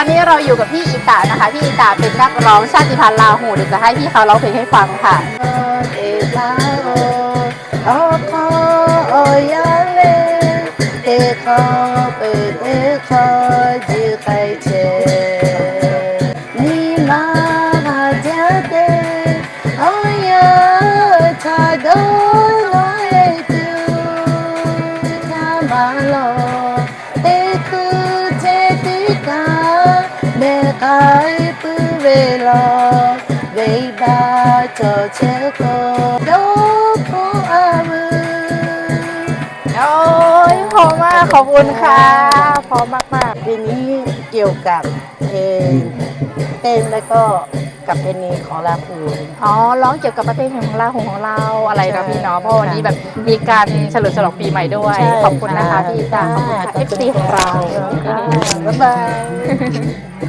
ตอนนี้เราอยู่กับพี่อีตานะคะ พี่อีตาเป็นนักร้องชาติพันธุ์ลาหูเดี๋ยวจะให้พี่เขาร้องเพลงให้ฟังค่ะเอลาลอเปิดเอคือเจติกา เมกายปุเวโลเวบาโจเชโกโดโกอามืโอ้ยพอมากขอบคุณค่ะพอมากมากเพลงนี้เกี่ยวกับเพลงเต้นแล้วก็กับเพลงนี้ของลาพูน อ๋อร้องเกี่ยวกับประเพณีของเราของเราอะไรนะพี่เนาะเพราะวันนี้แบบมีการเฉลิมฉลองปีใหม่ด้วย ใช่ขอบคุณนะคะพี่อีตาขอบคุณค่ะ FC ของเรา บ๊ายบาย